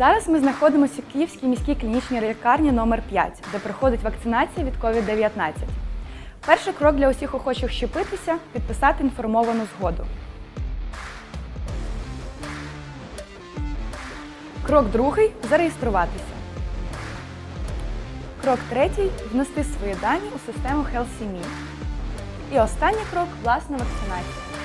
Зараз ми знаходимося в Київській міській клінічній лікарні номер 5 де проходить вакцинація від COVID-19. Перший крок для усіх охочих щепитися підписати інформовану згоду. Крок другий зареєструватися. Крок третій внести свої дані у систему HealthCME. І останній крок власна вакцинація.